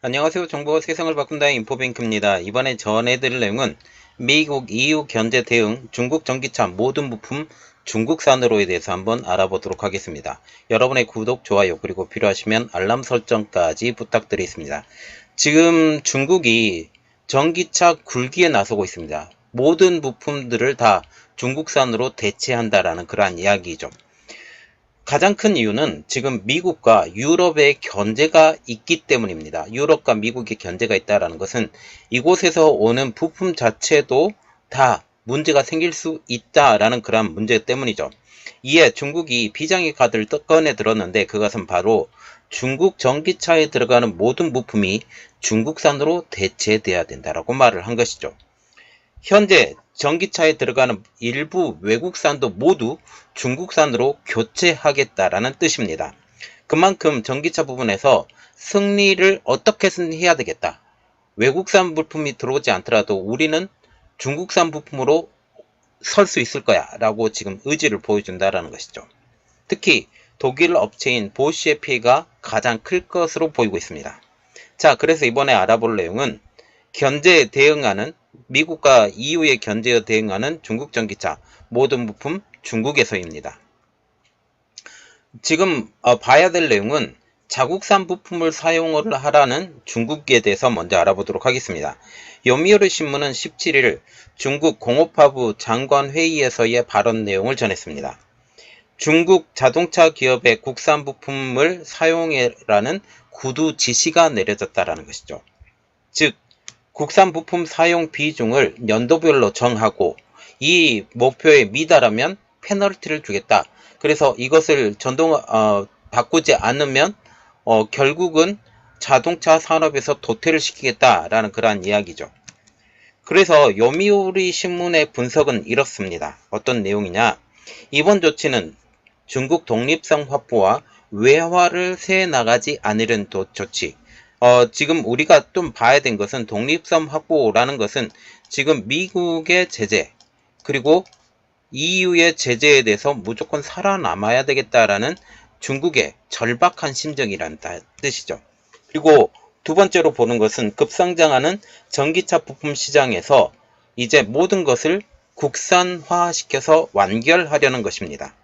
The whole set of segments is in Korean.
안녕하세요. 정보가 세상을 바꾼다의 인포뱅크입니다. 이번에 전해드릴 내용은 미국 EU 견제 대응 중국 전기차 모든 부품 중국산으로에 대해서 한번 알아보도록 하겠습니다. 여러분의 구독, 좋아요, 그리고 필요하시면 알람 설정까지 부탁드리겠습니다. 지금 중국이 전기차 굴기에 나서고 있습니다. 모든 부품들을 다 중국산으로 대체한다라는 그러한 이야기죠. 가장 큰 이유는 지금 미국과 유럽의 견제가 있기 때문입니다. 유럽과 미국의 견제가 있다는 것은 이곳에서 오는 부품 자체도 다 문제가 생길 수 있다라는 그러한 문제 때문이죠. 이에 중국이 비장의 카드를 꺼내 들었는데 그것은 바로 중국 전기차에 들어가는 모든 부품이 중국산으로 대체돼야 된다라고 말을 한 것이죠. 현재 전기차에 들어가는 일부 외국산도 모두 중국산으로 교체하겠다라는 뜻입니다. 그만큼 전기차 부분에서 승리를 어떻게든 해야 되겠다. 외국산 부품이 들어오지 않더라도 우리는 중국산 부품으로 설 수 있을 거야 라고 지금 의지를 보여준다라는 것이죠. 특히 독일 업체인 보쉬의 피해가 가장 클 것으로 보이고 있습니다. 자, 그래서 이번에 알아볼 내용은 견제에 대응하는 미국과 EU의 견제에 대응하는 중국 전기차 모든 부품 중국에서입니다. 지금 어, 봐야 될 내용은 자국산 부품을 사용을 하라는 중국에 대해서 먼저 알아보도록 하겠습니다. 요미우리 신문은 17일 중국 공업화부 장관 회의에서의 발언 내용을 전했습니다. 중국 자동차 기업의 국산 부품을 사용해라는 구두 지시가 내려졌다라는 것이죠. 즉 국산 부품 사용 비중을 연도별로 정하고 이 목표에 미달하면 페널티를 주겠다. 그래서 이것을 전동 어, 바꾸지 않으면 어, 결국은 자동차 산업에서 도태를 시키겠다라는 그러한 이야기죠. 그래서 요미우리 신문의 분석은 이렇습니다. 어떤 내용이냐? 이번 조치는 중국 독립성 확보와 외화를 새 나가지 않으려는 조치, 어, 지금 우리가 좀 봐야 된 것은 독립성 확보라는 것은 지금 미국의 제재 그리고 EU의 제재에 대해서 무조건 살아남아야 되겠다라는 중국의 절박한 심정이라는 뜻이죠. 그리고 두 번째로 보는 것은 급성장하는 전기차 부품 시장에서 이제 모든 것을 국산화시켜서 완결하려는 것입니다.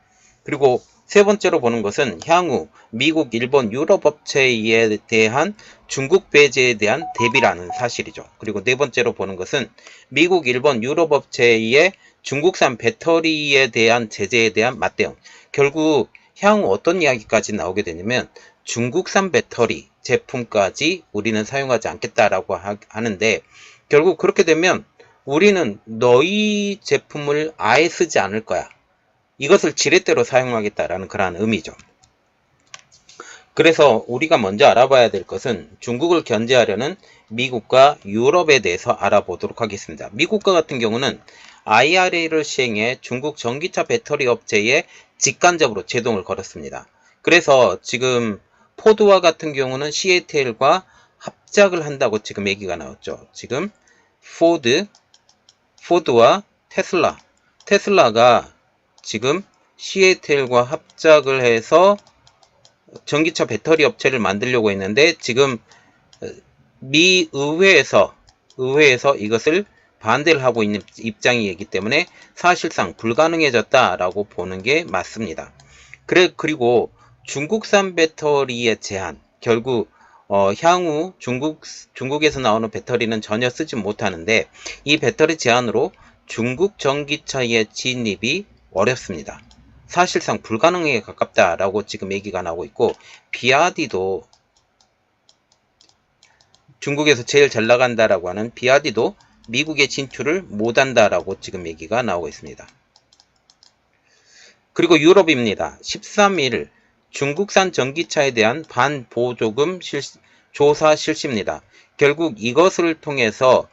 그리고 세 번째로 보는 것은 향후 미국, 일본, 유럽 업체에 대한 중국 배제에 대한 대비라는 사실이죠. 그리고 네 번째로 보는 것은 미국, 일본, 유럽 업체의 중국산 배터리에 대한 제재에 대한 맞대응. 결국 향후 어떤 이야기까지 나오게 되냐면 중국산 배터리 제품까지 우리는 사용하지 않겠다라고 하는데 결국 그렇게 되면 우리는 너희 제품을 아예 쓰지 않을 거야. 이것을 지렛대로 사용하겠다라는 그러한 의미죠. 그래서 우리가 먼저 알아봐야 될 것은 중국을 견제하려는 미국과 유럽에 대해서 알아보도록 하겠습니다. 미국과 같은 경우는 IRA를 시행해 중국 전기차 배터리 업체에 직간접으로 제동을 걸었습니다. 그래서 지금 포드와 같은 경우는 CATL과 합작을 한다고 지금 얘기가 나왔죠. 지금 포드, 포드와 테슬라, 테슬라가 지금 CATL과 합작을 해서 전기차 배터리 업체를 만들려고 했는데 지금 미 의회에서 의회에서 이것을 반대를 하고 있는 입장이기 때문에 사실상 불가능해졌다라고 보는 게 맞습니다. 그래 그리고 중국산 배터리의 제한 결국 어, 향후 중국 중국에서 나오는 배터리는 전혀 쓰지 못하는데 이 배터리 제한으로 중국 전기차의 진입이 어렵습니다. 사실상 불가능에 가깝다라고 지금 얘기가 나오고 있고 비아디도 중국에서 제일 잘 나간다라고 하는 비아디도 미국의 진출을 못한다라고 지금 얘기가 나오고 있습니다. 그리고 유럽입니다. 13일 중국산 전기차에 대한 반보조금 조사 실시입니다. 결국 이것을 통해서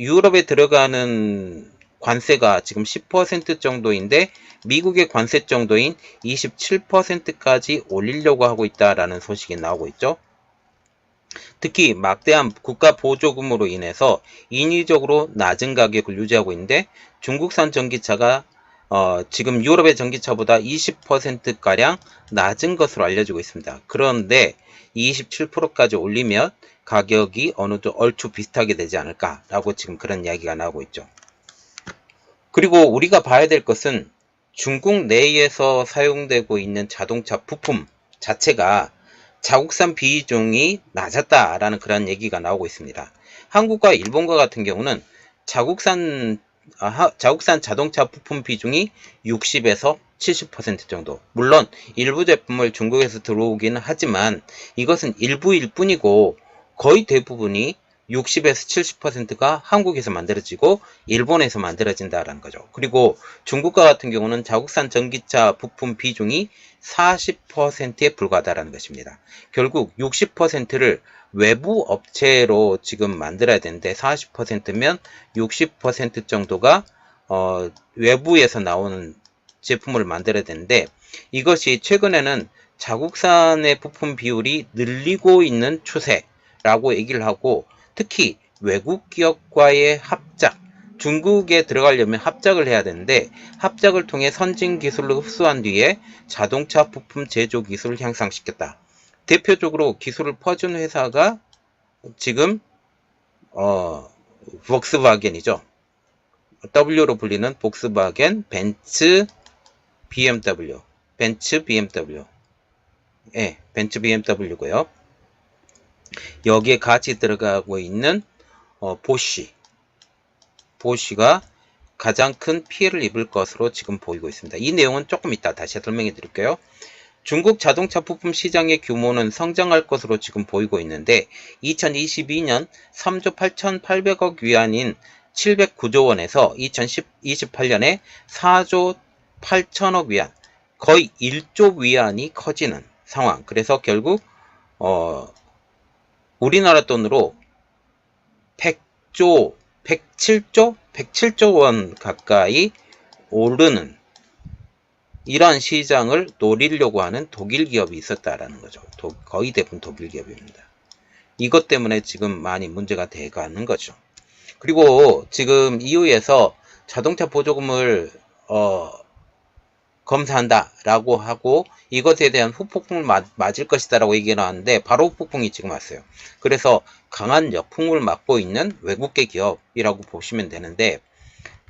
유럽에 들어가는 관세가 지금 10% 정도인데 미국의 관세 정도인 27%까지 올리려고 하고 있다라는 소식이 나오고 있죠. 특히 막대한 국가 보조금으로 인해서 인위적으로 낮은 가격을 유지하고 있는데 중국산 전기차가 어, 지금 유럽의 전기차보다 20%가량 낮은 것으로 알려지고 있습니다. 그런데 27%까지 올리면 가격이 어느 정도 얼추 비슷하게 되지 않을까라고 지금 그런 이야기가 나오고 있죠. 그리고 우리가 봐야 될 것은 중국 내에서 사용되고 있는 자동차 부품 자체가 자국산 비중이 낮았다라는 그런 얘기가 나오고 있습니다. 한국과 일본과 같은 경우는 자국산 아, 하- 자국산 자동차 부품 비중이 60에서 70% 정도. 물론 일부 제품을 중국에서 들어오기는 하지만 이것은 일부일 뿐이고 거의 대부분이 60에서 70%가 한국에서 만들어지고 일본에서 만들어진다라는 거죠. 그리고 중국과 같은 경우는 자국산 전기차 부품 비중이 40%에 불과하다라는 것입니다. 결국 60%를 외부 업체로 지금 만들어야 되는데 40%면 60% 정도가 어, 외부에서 나오는 제품을 만들어야 되는데 이것이 최근에는 자국산의 부품 비율이 늘리고 있는 추세라고 얘기를 하고 특히 외국 기업과의 합작 중국에 들어가려면 합작을 해야 되는데 합작을 통해 선진 기술을 흡수한 뒤에 자동차 부품 제조 기술을 향상시켰다. 대표적으로 기술을 퍼준 회사가 지금 어 복스바겐이죠. W로 불리는 복스바겐, 벤츠, BMW, 벤츠, BMW, 예, 벤츠 BMW고요. 여기에 같이 들어가고 있는 어, 보쉬, 보쉬가 가장 큰 피해를 입을 것으로 지금 보이고 있습니다. 이 내용은 조금 이따 다시 설명해 드릴게요. 중국 자동차 부품 시장의 규모는 성장할 것으로 지금 보이고 있는데 2022년 3조 8,800억 위안인 709조 원에서 2028년에 4조 8천억 위안, 거의 1조 위안이 커지는 상황. 그래서 결국 어, 우리나라 돈으로 100조, 107조, 107조 원 가까이 오르는 이러한 시장을 노리려고 하는 독일 기업이 있었다라는 거죠. 도- 거의 대부분 독일 기업입니다. 이것 때문에 지금 많이 문제가 돼가는 거죠. 그리고 지금 EU에서 자동차 보조금을 어, 검사한다 라고 하고 이것에 대한 후폭풍을 맞, 맞을 것이다 라고 얘기를 하는데 바로 후폭풍이 지금 왔어요. 그래서 강한 역풍을 맞고 있는 외국계 기업이라고 보시면 되는데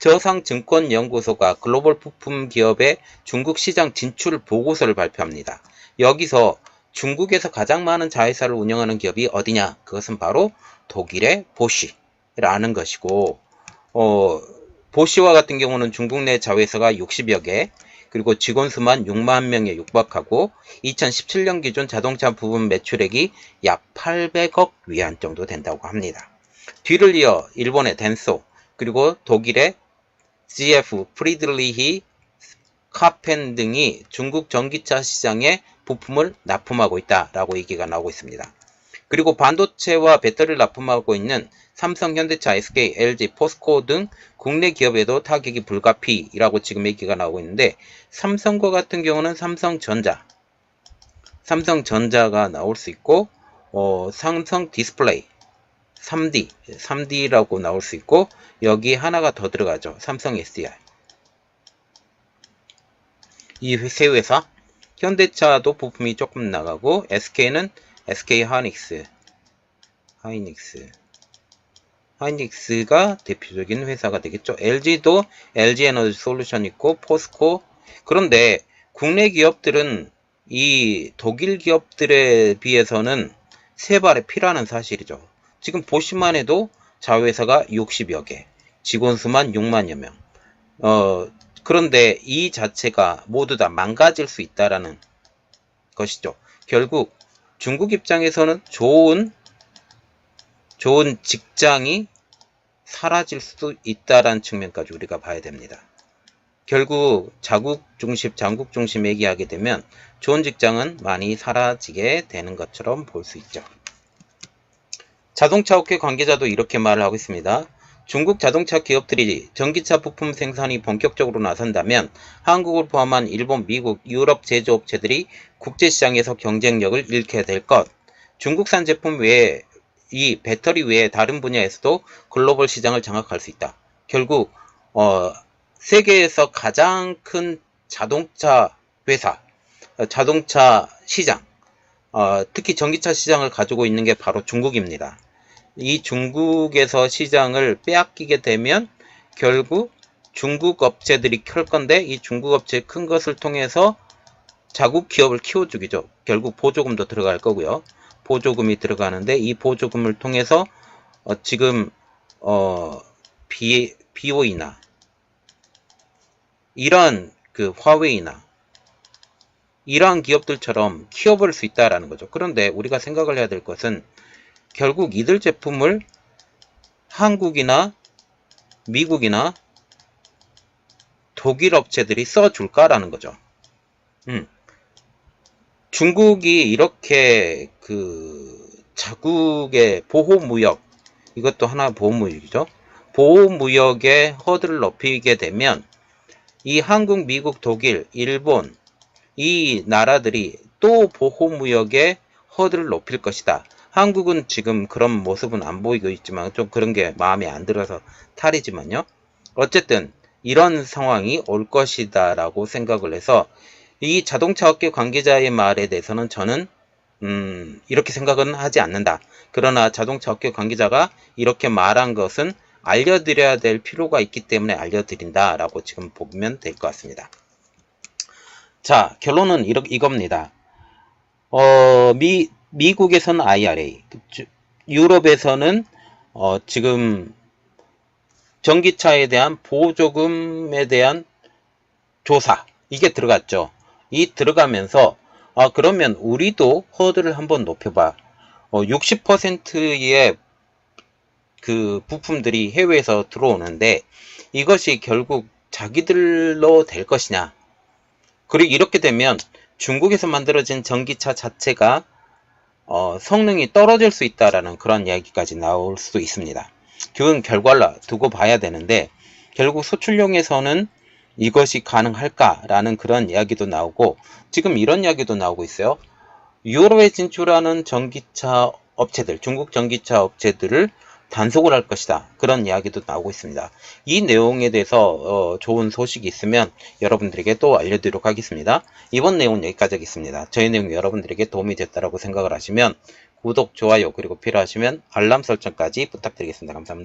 저상증권연구소가 글로벌 부품 기업의 중국 시장 진출 보고서를 발표합니다. 여기서 중국에서 가장 많은 자회사를 운영하는 기업이 어디냐? 그것은 바로 독일의 보쉬라는 것이고, 어, 보쉬와 같은 경우는 중국 내 자회사가 60여 개, 그리고 직원 수만 6만 명에 육박하고 2017년 기준 자동차 부분 매출액이 약 800억 위안 정도 된다고 합니다. 뒤를 이어 일본의 덴소, 그리고 독일의 GF, 프리드리히, 카펜 등이 중국 전기차 시장에 부품을 납품하고 있다라고 얘기가 나오고 있습니다. 그리고 반도체와 배터리를 납품하고 있는 삼성, 현대차, SK, LG, 포스코 등 국내 기업에도 타격이 불가피라고 지금 얘기가 나오고 있는데 삼성과 같은 경우는 삼성전자, 삼성전자가 나올 수 있고 어, 삼성 디스플레이, 3D, 3D라고 나올 수 있고 여기 하나가 더 들어가죠. 삼성 SDI. 이 세 회사 현대차도 부품이 조금 나가고 SK는 SK 하이닉스, 하이닉스, 하이닉스가 대표적인 회사가 되겠죠. LG도 LG 에너지 솔루션 있고 포스코 그런데 국내 기업들은 이 독일 기업들에 비해서는 세 발의 피라는 사실이죠. 지금 보시만 해도 자회사가 60여 개, 직원 수만 6만여 명. 어, 그런데 이 자체가 모두 다 망가질 수 있다라는 것이죠. 결국 중국 입장에서는 좋은 좋은 직장이 사라질 수도 있다라는 측면까지 우리가 봐야 됩니다. 결국 자국 중심, 장국 중심 얘기하게 되면 좋은 직장은 많이 사라지게 되는 것처럼 볼 수 있죠. 자동차 업계 관계자도 이렇게 말을 하고 있습니다. 중국 자동차 기업들이 전기차 부품 생산이 본격적으로 나선다면 한국을 포함한 일본, 미국, 유럽 제조업체들이 국제시장에서 경쟁력을 잃게 될 것. 중국산 제품 외에 이 배터리 외에 다른 분야에서도 글로벌 시장을 장악할 수 있다. 결국 어, 세계에서 가장 큰 자동차 회사, 어, 자동차 시장, 어, 특히 전기차 시장을 가지고 있는 게 바로 중국입니다. 이 중국에서 시장을 빼앗기게 되면 결국 중국 업체들이 켤 건데 이 중국 업체 큰 것을 통해서 자국 기업을 키워주기죠. 결국 보조금도 들어갈 거고요. 보조금이 들어가는데 이 보조금을 통해서 어, 지금 어, 비, 비오이나 이러한 그 화웨이나 이러한 기업들처럼 키워볼 수 있다라는 거죠. 그런데 우리가 생각을 해야 될 것은 결국 이들 제품을 한국이나 미국이나 독일 업체들이 써줄까라는 거죠. 음. 중국이 이렇게 그 자국의 보호무역 이것도 하나 보호무역이죠. 보호무역의 허들을 높이게 되면 이 한국, 미국, 독일, 일본 이 나라들이 또 보호무역의 허들을 높일 것이다. 한국은 지금 그런 모습은 안 보이고 있지만 좀 그런 게 마음에 안 들어서 탈이지만요. 어쨌든 이런 상황이 올 것이다 라고 생각을 해서 이 자동차 업계 관계자의 말에 대해서는 저는 음, 이렇게 생각은 하지 않는다. 그러나 자동차 업계 관계자가 이렇게 말한 것은 알려드려야 될 필요가 있기 때문에 알려드린다 라고 지금 보면 될 것 같습니다. 자, 결론은 이러, 이겁니다. 어, 미, 미국에서는 IRA, 유럽에서는 어, 지금 전기차에 대한 보조금에 대한 조사 이게 들어갔죠. 이 들어가면서 아 그러면 우리도 허들을 한번 높여봐. 어, 60%의 그 부품들이 해외에서 들어오는데 이것이 결국 자기들로 될 것이냐. 그리고 이렇게 되면 중국에서 만들어진 전기차 자체가 어, 성능이 떨어질 수 있다라는 그런 이야기까지 나올 수도 있습니다. 그건 결과를 두고 봐야 되는데 결국 소출용에서는 이것이 가능할까라는 그런 이야기도 나오고 지금 이런 이야기도 나오고 있어요. 유럽에 진출하는 전기차 업체들, 중국 전기차 업체들을 단속을 할 것이다. 그런 이야기도 나오고 있습니다. 이 내용에 대해서 어, 좋은 소식이 있으면 여러분들에게 또 알려드리도록 하겠습니다. 이번 내용은 여기까지 하겠습니다. 저희 내용이 여러분들에게 도움이 됐다고 생각을 하시면 구독, 좋아요, 그리고 필요하시면 알람 설정까지 부탁드리겠습니다. 감사합니다.